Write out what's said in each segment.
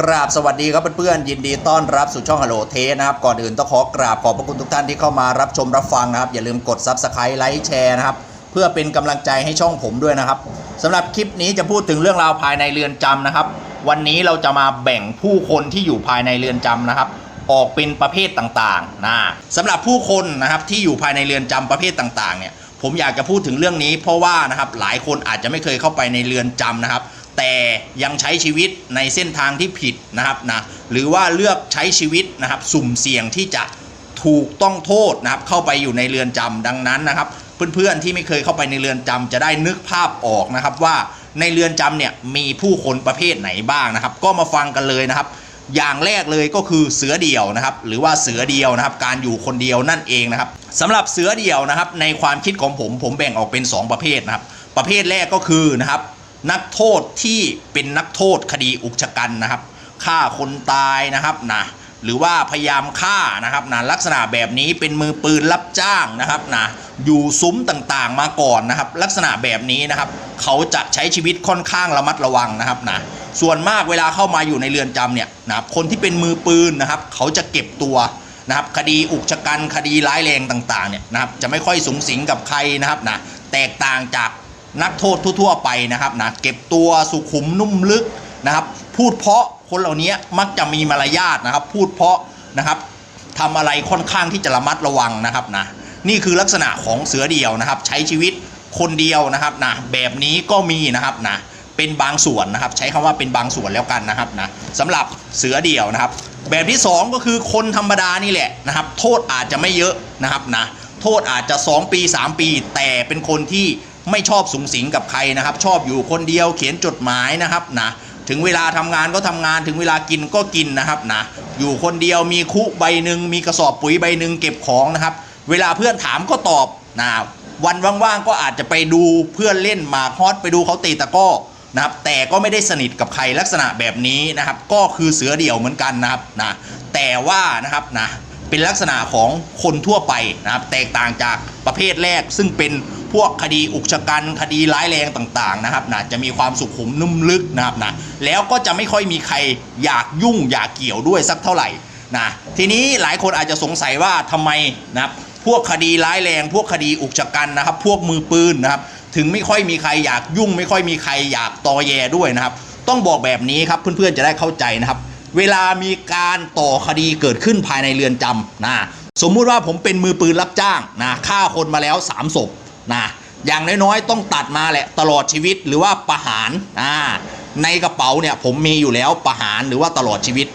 กราบสวัสดีครับเพื่อนๆยินดีต้อนรับสู่ช่องฮัลโหลเทนะครับก่อนอื่นต้องขอกราบขอบพระคุณทุกท่านที่เข้ามารับชมรับฟังนะครับ อย่าลืมกด Subscribe ไลค์แชร์นะครับ เพื่อเป็นกำลังใจให้ช่องผมด้วยนะครับสำหรับคลิปนี้จะพูดถึงเรื่องราวภายในเรือนจำนะครับ วันนี้เราจะมาแบ่งผู้คนที่อยู่ภายในเรือนจำนะครับ ออกเป็นประเภทต่างๆนะสำหรับผู้คนนะครับที่อยู่ภายในเรือนจำประเภทต่างๆเนี่ยผมอยากจะพูดถึงเรื่องนี้ เพราะว่านะครับหลายคนอาจจะไม่เคยเข้าไปในเรือนจำนะครับ แต่ยังใช้ชีวิตในเส้นทางที่ผิดนะครับนะหรือว่าเลือกใช้ชีวิตนะครับสุ่มเสี่ยงที่จะถูกต้องโทษนะครับเข้าไปอยู่ในเรือนจำดังนั้นนะครับ เพื่อนๆที่ไม่เคยเข้าไปในเรือนจำจะได้นึกภาพออกนะครับว่าในเรือนจำเนี่ยมีผู้คนประเภทไหนบ้างนะครับ ก็มาฟังกันเลยนะครับ อย่างแรกเลยก็คือเสือเดี่ยวนะครับ หรือว่าเสือเดียวนะครับ การอยู่คนเดียวนั่นเองนะครับสำหรับเสือเดี่ยวนะครับ ในความคิดของผมผมแบ่งออกเป็น 2 ประเภทนะครับ ประเภทแรกก็คือนะครับ นักโทษที่เป็นนักโทษคดีอุกชะกันนะครับฆ่าคนตายนะครับนะหรือว่าพยายามฆ่านะครับนะลักษณะแบบนี้เป็นมือปืนรับจ้างนะครับนะอยู่ซุ้มต่างๆมาก่อนนะครับ ลักษณะแบบนี้นะครับ เขาจะใช้ชีวิตค่อนข้างระมัดระวังนะครับนะส่วนมากเวลาเข้ามาอยู่ในเรือนจำเนี่ยนะครับคนที่เป็นมือปืนนะครับ เขาจะเก็บตัวนะครับคดีอุกชะกันคดีร้ายแรงต่างๆเนี่ยนะครับจะไม่ค่อยสูงสิงกับใครนะครับนะแตกต่างจาก นักโทษทั่ว ๆ ไปนะครับนะเก็บตัวสุขุมนุ่มลึกนะครับ พูดเพราะคนเหล่านี้มักจะมีมารยาทนะครับ พูดเพราะนะครับทำอะไรค่อนข้างที่จะระมัดระวังนะครับนะนี่คือลักษณะของเสือเดี่ยวนะครับ ใช้ชีวิตคนเดียวนะครับนะแบบนี้ก็มีนะครับนะเป็นบางส่วนนะครับ ใช้คำว่าเป็นบางส่วนแล้วกันนะครับนะสำหรับเสือเดี่ยวนะครับ แบบที่สองก็คือคนธรรมดานี่แหละนะครับ โทษอาจจะไม่เยอะนะครับนะ โทษอาจจะ 2 ปี 3 ปี แต่เป็นคนที่ไม่ชอบสุงสิงกับใครนะครับ ชอบอยู่คนเดียวเขียนจดหมายนะครับนะถึงเวลาทำงานก็ทำงานถึงเวลากินก็กินนะครับนะอยู่คนเดียวมีคุใบหนึ่งมีกระสอบปุ๋ยใบหนึ่งเก็บของนะครับ เวลาเพื่อนถามก็ตอบนะวันว่างๆก็อาจจะไปดูเพื่อนเล่นหมากฮอตไปดูเขาตีตะก้อนะครับแต่ก็ไม่ได้สนิทกับใครลักษณะแบบนี้นะครับ ก็คือเสือเดี่ยวเหมือนกันนะครับนะแต่ว่านะครับนะ เป็นลักษณะของคนทั่วไปนะครับแตกต่างจากประเภทแรก ซึ่งเป็นพวกคดีอุกชะกันคดีร้ายแรงต่างๆนะครับนะจะมีความสุขุมนุ่มลึกนะครับนะแล้วก็จะไม่ค่อยมีใครอยากยุ่งอยากเกี่ยวด้วยสักเท่าไหร่นะทีนี้หลายคนอาจจะสงสัยว่าทำไมนะครับพวกคดีร้ายแรง พวกคดีอุกชะกันนะครับ พวกมือปืนนะครับ ถึงไม่ค่อยมีใครอยากยุ่ง ไม่ค่อยมีใครอยากตอแยด้วยนะครับ ต้องบอกแบบนี้ครับเพื่อนๆจะได้เข้าใจนะครับ เวลามีการต่อคดีเกิดขึ้นภายในเรือนจำนะสมมุติว่าผมเป็นมือปืนรับจ้างนะฆ่าคนมาแล้ว3ศพนะอย่างน้อยๆต้องตัดมาแหละตลอดชีวิตหรือว่าประหารอ่าในกระเป๋าเนี่ยผมมีอยู่แล้วประหารหรือว่าตลอดชีวิต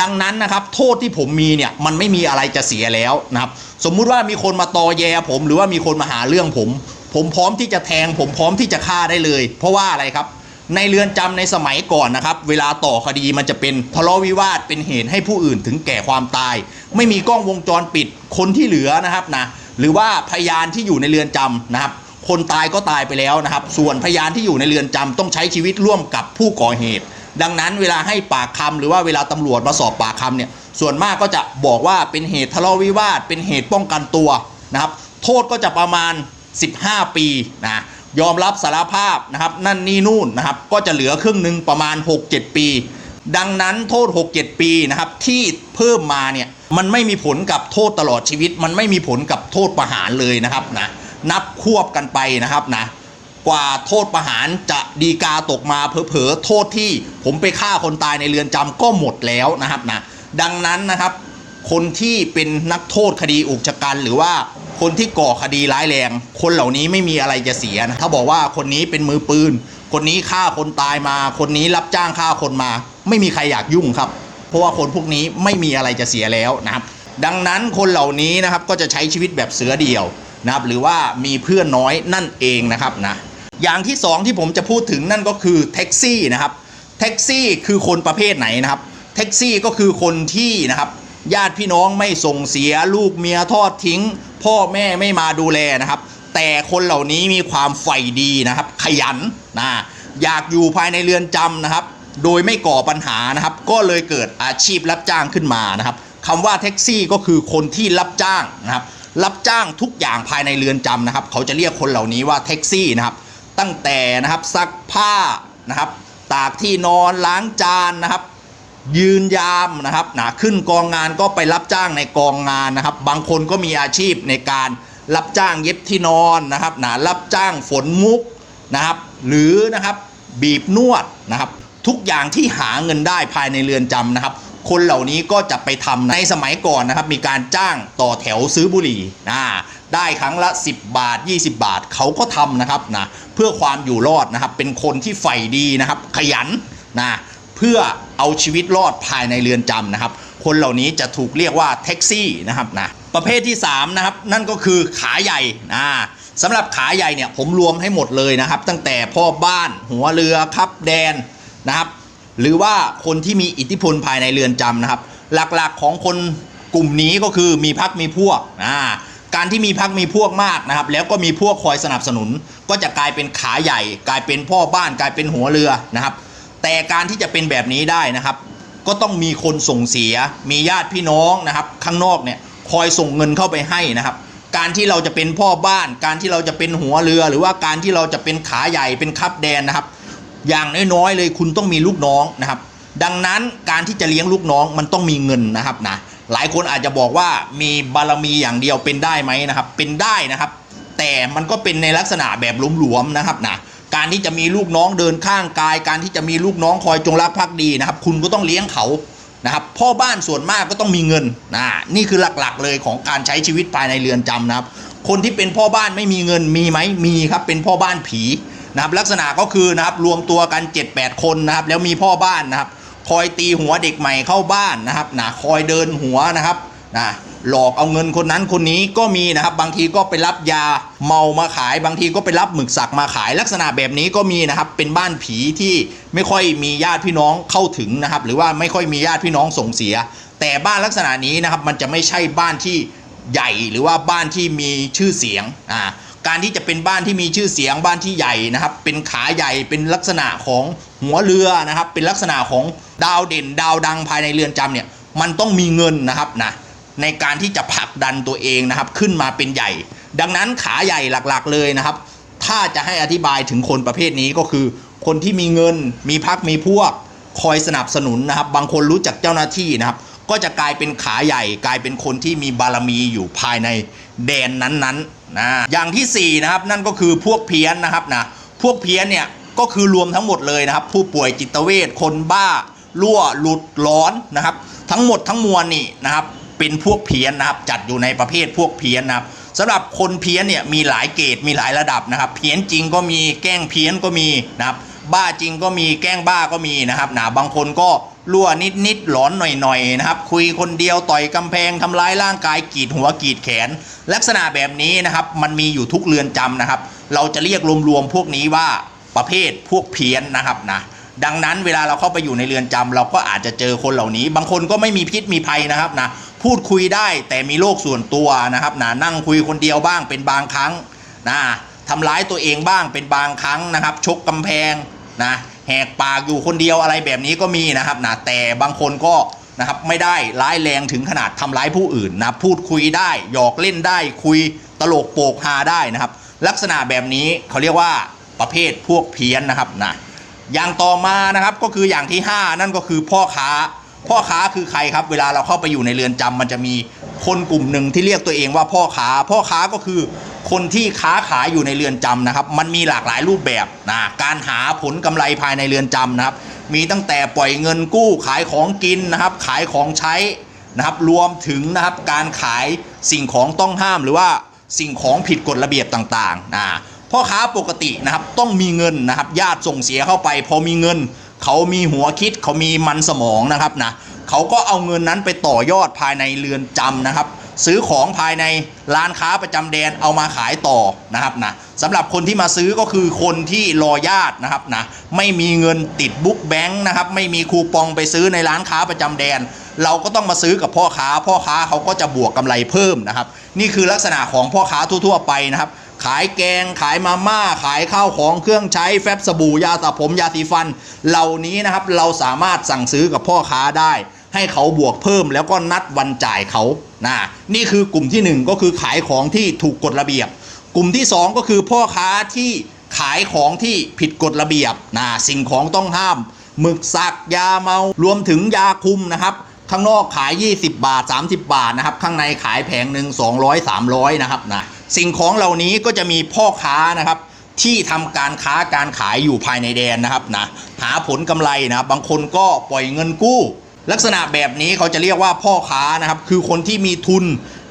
ดังนั้นนะครับโทษที่ผมมีเนี่ยมันไม่มีอะไรจะเสียแล้วนะครับสมมุติว่ามีคนมาตอแยผมหรือว่ามีคนมาหาเรื่องผม ผมพร้อมที่จะแทง ผมพร้อมที่จะฆ่าได้เลย เพราะว่าอะไรครับ ในเรือนจำในสมัยก่อนนะครับ เวลาต่อคดีมันจะเป็นทะเลาะวิวาทเป็นเหตุให้ผู้อื่นถึงแก่ความตาย ไม่มีกล้องวงจรปิดคนที่เหลือนะครับนะหรือว่าพยานที่อยู่ในเรือนจำนะครับ คนตายก็ตายไปแล้วนะครับ ส่วนพยานที่อยู่ในเรือนจำต้องใช้ชีวิตร่วมกับผู้ก่อเหตุ ดังนั้นเวลาให้ปากคำหรือว่าเวลาตำรวจมาสอบปากคำเนี่ยส่วนมากก็จะบอกว่าเป็นเหตุทะเลาะวิวาทเป็นเหตุป้องกันตัวนะครับ โทษก็จะประมาณ 15 ปีนะ ยอมรับสารภาพนะครับ นั่นนี่นู่นนะครับ ก็จะเหลือครึ่งหนึ่งประมาณ 6-7 ปี ดังนั้นโทษ 6-7 ปีนะครับ ที่เพิ่มมาเนี่ยมันไม่มีผลกับโทษตลอดชีวิต มันไม่มีผลกับโทษประหารเลยนะครับนะนับควบกันไปนะครับนะกว่าโทษประหารจะดีกาตกมาเผลอๆโทษที่ผมไปฆ่าคนตายในเรือนจำก็หมดแล้วนะครับนะดังนั้นนะครับ คนที่เป็นนักโทษคดีอุกชะกันหรือว่า คนที่ก่อคดีร้ายแรง คนเหล่านี้ไม่มีอะไรจะเสียนะถ้าบอกว่าคนนี้เป็นมือปืน คนนี้ฆ่าคนตายมา คนนี้รับจ้างฆ่าคนมา ไม่มีใครอยากยุ่งครับ เพราะว่าคนพวกนี้ไม่มีอะไรจะเสียแล้วนะครับ ดังนั้นคนเหล่านี้นะครับก็จะใช้ชีวิตแบบเสือเดี่ยวนะครับ หรือว่ามีเพื่อนน้อยนั่นเองนะครับนะอย่างที่สองที่ผมจะพูดถึงนั่นก็คือแท็กซี่นะครับแท็กซี่คือคนประเภทไหนนะครับแท็กซี่ก็คือคนที่นะครับ ญาติพี่น้องไม่ส่งเสียลูกเมียทอดทิ้ง พ่อแม่ไม่มาดูแลนะครับ แต่คนเหล่านี้มีความใฝ่ดีนะครับ ขยันนะอยากอยู่ภายในเรือนจำนะครับ โดยไม่ก่อปัญหานะครับ ก็เลยเกิดอาชีพรับจ้างขึ้นมานะครับคำว่าแท็กซี่ก็คือคนที่รับจ้างนะครับรับจ้างทุกอย่างภายในเรือนจำนะครับ เขาจะเรียกคนเหล่านี้ว่าแท็กซี่นะครับตั้งแต่นะครับซักผ้านะครับตากที่นอนล้างจานนะครับ ยืนยามนะครับนะขึ้นกองงานก็ไปรับจ้างในกองงานนะครับ บางคนก็มีอาชีพในการรับจ้างเย็บที่นอนนะครับนะรับจ้างฝนมุกนะครับ หรือนะครับบีบนวดนะครับ ทุกอย่างที่หาเงินได้ภายในเรือนจำนะครับ คนเหล่านี้ก็จะไปทำในสมัยก่อนนะครับ มีการจ้างต่อแถวซื้อบุหรี่นะได้ครั้งละ 10 บาท 20 บาทเขาก็ทำนะครับนะเพื่อความอยู่รอดนะครับ เป็นคนที่ใฝ่ดีนะครับ ขยันนะ เพื่อเอาชีวิตรอดภายในเรือนจำนะครับ คนเหล่านี้จะถูกเรียกว่าแท็กซี่นะครับนะประเภทที่3นะครับนั่นก็คือขาใหญ่นะสำหรับขาใหญ่เนี่ยผมรวมให้หมดเลยนะครับ ตั้งแต่พ่อบ้านหัวเรือครับแดนนะครับ หรือว่าคนที่มีอิทธิพลภายในเรือนจำนะครับ หลักๆของคนกลุ่มนี้ก็คือมีพักมีพวกอ่าการที่มีพักมีพวกมากนะครับ แล้วก็มีพวกคอยสนับสนุน ก็จะกลายเป็นขาใหญ่ กลายเป็นพ่อบ้านกลายเป็นหัวเรือนะครับ แต่การที่จะเป็นแบบนี้ได้นะครับ ก็ต้องมีคนส่งเสีย มีญาติพี่น้องนะครับ ข้างนอกเนี่ยคอยส่งเงินเข้าไปให้นะครับ การที่เราจะเป็นพ่อบ้าน การที่เราจะเป็นหัวเรือ หรือว่าการที่เราจะเป็นขาใหญ่เป็นคับแดนนะครับ อย่างน้อยๆเลยคุณต้องมีลูกน้องนะครับ ดังนั้นการที่จะเลี้ยงลูกน้องมันต้องมีเงินนะครับนะหลายคนอาจจะบอกว่ามีบารมีอย่างเดียวเป็นได้ไหมนะครับ เป็นได้นะครับ แต่มันก็เป็นในลักษณะแบบหลวมๆนะครับนะ การที่จะมีลูกน้องเดินข้างกาย การที่จะมีลูกน้องคอยจงรักภักดีนะครับ คุณก็ต้องเลี้ยงเขานะครับพ่อบ้านส่วนมากก็ต้องมีเงินนะนี่คือหลักๆเลยของการใช้ชีวิตภายในเรือนจำนะครับ คนที่เป็นพ่อบ้านไม่มีเงินมีไหมมีครับเป็นพ่อบ้านผีนะครับลักษณะก็คือนะครับรวมตัวกัน 7-8 คนนะครับแล้วมีพ่อบ้านนะครับ คอยตีหัวเด็กใหม่เข้าบ้านนะครับนะคอยเดินหัวนะครับ นะหลอกเอาเงินคนนั้นคนนี้ก็มีนะครับบางทีก็ไปรับยาเมามาขาย บางทีก็ไปรับหมึกสักมาขายลักษณะแบบนี้ก็มีนะครับ เป็นบ้านผีที่ไม่ค่อยมีญาติพี่น้องเข้าถึงนะครับ หรือว่าไม่ค่อยมีญาติพี่น้องส่งเสีย แต่บ้านลักษณะนี้นะครับมันจะไม่ใช่บ้านที่ใหญ่หรือว่าบ้านที่มีชื่อเสียงอ่าการที่จะเป็นบ้านที่มีชื่อเสียงบ้านที่ใหญ่นะครับ เป็นขาใหญ่เป็นลักษณะของหัวเรือนะครับ เป็นลักษณะของดาวเด่นดาวดังภายในเรือนจำเนี่ยมันต้องมีเงินนะครับนะ ในการที่จะผลักดันตัวเองนะครับ ขึ้นมาเป็นใหญ่ ดังนั้นขาใหญ่หลักๆเลยนะครับ ถ้าจะให้อธิบายถึงคนประเภทนี้ก็คือ คนที่มีเงิน มีพักมีพวก คอยสนับสนุนนะครับ บางคนรู้จักเจ้าหน้าที่นะครับ ก็จะกลายเป็นขาใหญ่ กลายเป็นคนที่มีบารมีอยู่ภายในแดนนั้นๆนะอย่างที่สี่นะครับนั่นก็คือพวกเพี้ยนนะครับนะพวกเพี้ยนเนี่ยก็คือรวมทั้งหมดเลยนะครับ ผู้ป่วยจิตเวชคนบ้ารั่วหลุดร้อนนะครับ ทั้งหมดทั้งมวลนี่นะครับ เป็นพวกเพี้ยนนะครับ จัดอยู่ในประเภทพวกเพี้ยนนะครับสำหรับคนเพี้ยนเนี่ยมีหลายเกรดมีหลายระดับนะครับ เพี้ยนจริงก็มีแกล้งเพี้ยนก็มีนะครับ บ้าจริงก็มีแกล้งบ้าก็มีนะครับนะบางคนก็รั่วนิดนิดๆหลอนหน่อยหน่อยๆนะครับ คุยคนเดียวต่อยกำแพงทำร้ายร่างกายกีดหัวกีดแขน ลักษณะแบบนี้นะครับมันมีอยู่ทุกเรือนจำนะครับ เราจะเรียกรวมๆพวกนี้ว่าประเภทพวกเพี้ยนนะครับนะดังนั้นเวลาเราเข้าไปอยู่ในเรือนจำเราก็อาจจะเจอคนเหล่านี้ บางคนก็ไม่มีพิษมีภัยนะครับนะ พูดคุยได้แต่มีโรคส่วนตัวนะครับนะนั่งคุยคนเดียวบ้างเป็นบางครั้งนะทำร้ายตัวเองบ้างเป็นบางครั้งนะครับ ชกกำแพงนะแหกปากอยู่คนเดียวอะไรแบบนี้ก็มีนะครับนะแต่บางคนก็นะครับไม่ได้ร้ายแรงถึงขนาดทำร้ายผู้อื่นนะพูดคุยได้หยอกเล่นได้คุยตลกโปกฮาได้นะครับ ลักษณะแบบนี้เขาเรียกว่าประเภทพวกเพี้ยนนะครับนะอย่างต่อมานะครับก็คืออย่างที่ 5 นั่นก็คือพ่อค้า พ่อค้าคือใครครับ เวลาเราเข้าไปอยู่ในเรือนจำมันจะมีคนกลุ่มหนึ่งที่เรียกตัวเองว่าพ่อค้า พ่อค้าก็คือคนที่ค้าขายอยู่ในเรือนจำนะครับ มันมีหลากหลายรูปแบบนะการหาผลกำไรภายในเรือนจำนะครับ มีตั้งแต่ปล่อยเงินกู้ขายของกินนะครับ ขายของใช้นะครับ รวมถึงนะครับการขายสิ่งของต้องห้ามหรือว่าสิ่งของผิดกฎระเบียบต่างๆนะพ่อค้าปกตินะครับต้องมีเงินนะครับ ญาติส่งเสียเข้าไป พอมีเงิน เขามีหัวคิดเขามีมันสมองนะครับนะเขาก็เอาเงินนั้นไปต่อยอดภายในเรือนจำนะครับ ซื้อของภายในร้านค้าประจำแดนเอามาขายต่อนะครับนะสำหรับคนที่มาซื้อก็คือคนที่รอญาตินะครับนะไม่มีเงินติดบุ๊กแบงค์นะครับไม่มีคูปองไปซื้อในร้านค้าประจำแดน เราก็ต้องมาซื้อกับพ่อค้า พ่อค้าเขาก็จะบวกกำไรเพิ่มนะครับ นี่คือลักษณะของพ่อค้าทั่วๆไปนะครับ ขายแกงขายมาม่า ขายข้าวของเครื่องใช้แฟบสบู่ยาสระผมยาสีฟัน เหล่านี้นะครับเราสามารถสั่งซื้อกับพ่อค้าได้ ให้เขาบวกเพิ่มแล้วก็นัดวันจ่ายเขานะนี่คือกลุ่มที่หนึ่งก็คือขายของที่ถูกกฎระเบียบ กลุ่มที่สองก็คือพ่อค้าที่ขายของที่ผิดกฎระเบียบนะสิ่งของต้องห้ามหมึกสักยาเมารวมถึงยาคุมนะครับข้างนอกขาย 20 บาท 30 บาทนะครับ ข้างในขายแผงหนึ่ง200 300 นะครับนะ สิ่งของเหล่านี้ก็จะมีพ่อค้านะครับที่ทำการค้าการขายอยู่ภายในแดนนะครับนะหาผลกำไรนะครับบางคนก็ปล่อยเงินกู้ ลักษณะแบบนี้เขาจะเรียกว่าพ่อค้านะครับ คือคนที่มีทุน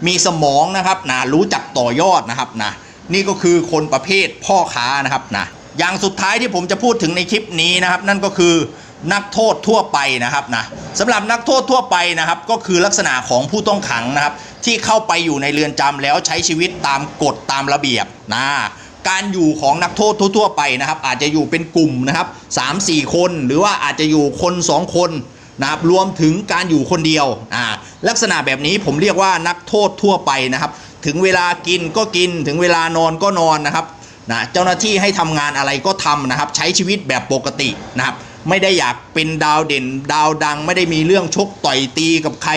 มีสมองนะครับนะรู้จักต่อยอดนะครับนะนี่ก็คือคนประเภทพ่อค้านะครับนะอย่างสุดท้ายที่ผมจะพูดถึงในคลิปนี้นะครับ นั่นก็คือ นักโทษทั่วไปนะครับนะสำหรับนักโทษทั่วไปนะครับ ก็คือลักษณะของผู้ต้องขังนะครับ ที่เข้าไปอยู่ในเรือนจำแล้วใช้ชีวิตตามกฎตามระเบียบนะการอยู่ของนักโทษทั่วๆไปนะครับ อาจจะอยู่เป็นกลุ่มนะครับ3-4 คน หรือว่าอาจจะอยู่คน 2 คนนะครับรวมถึงการอยู่คนเดียวอ่าลักษณะแบบนี้ผมเรียกว่านักโทษทั่วไปนะครับ ถึงเวลากินก็กินถึงเวลานอนก็นอนนะครับนะเจ้าหน้าที่ให้ทำงานอะไรก็ทำนะครับ ใช้ชีวิตแบบปกตินะครับ ไม่ได้อยากเป็นดาวเด่น ดาวดัง ไม่ได้มีเรื่องชกต่อยตีกับใคร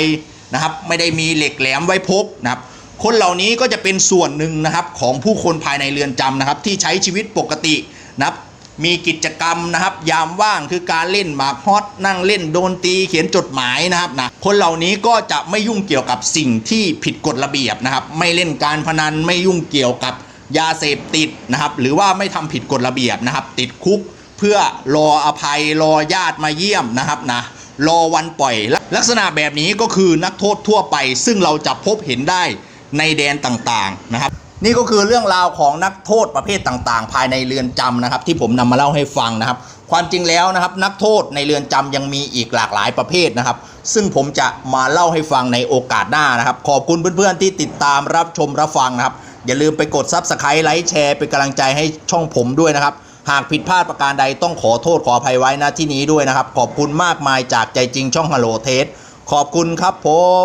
นะครับ ไม่ได้มีเหล็กแหลมไว้พกนะครับ คนเหล่านี้ก็จะเป็นส่วนหนึ่งนะครับของผู้คนภายในเรือนจำนะครับ ที่ใช้ชีวิตปกตินะครับมีกิจกรรมนะครับ ยามว่างคือการเล่นหมากฮอตนั่งเล่นโดนตีเขียนจดหมายนะครับนะคนเหล่านี้ก็จะไม่ยุ่งเกี่ยวกับสิ่งที่ผิดกฎระเบียบนะครับ ไม่เล่นการพนันไม่ยุ่งเกี่ยวกับยาเสพติดนะครับ หรือว่าไม่ทำผิดกฎระเบียบนะครับ ติดคุก เพื่อรออภัยรอญาติมาเยี่ยมนะครับนะรอวันปล่อย ลักษณะแบบนี้ก็คือนักโทษทั่วไป ซึ่งเราจะพบเห็นได้ในแดนต่างๆนะครับ นี่ก็คือเรื่องราวของนักโทษประเภทต่างๆ ภายในเรือนจำนะครับ ที่ผมนำมาเล่าให้ฟังนะครับ ความจริงแล้วนะครับ นักโทษในเรือนจำยังมีอีกหลากหลายประเภทนะครับ ซึ่งผมจะมาเล่าให้ฟังในโอกาสหน้านะครับ ขอบคุณเพื่อนๆที่ติดตามรับชมรับฟังนะครับอย่าลืมไปกดซับสไครต์ไลค์แชร์เป็นกำลังใจให้ช่องผมด้วยนะครับ หากผิดพลาดประการใดต้องขอโทษขออภัยไว้นะที่นี้ด้วยนะครับ ขอบคุณมากมายจากใจจริงช่องฮัลโหลเทสขอบคุณครับผม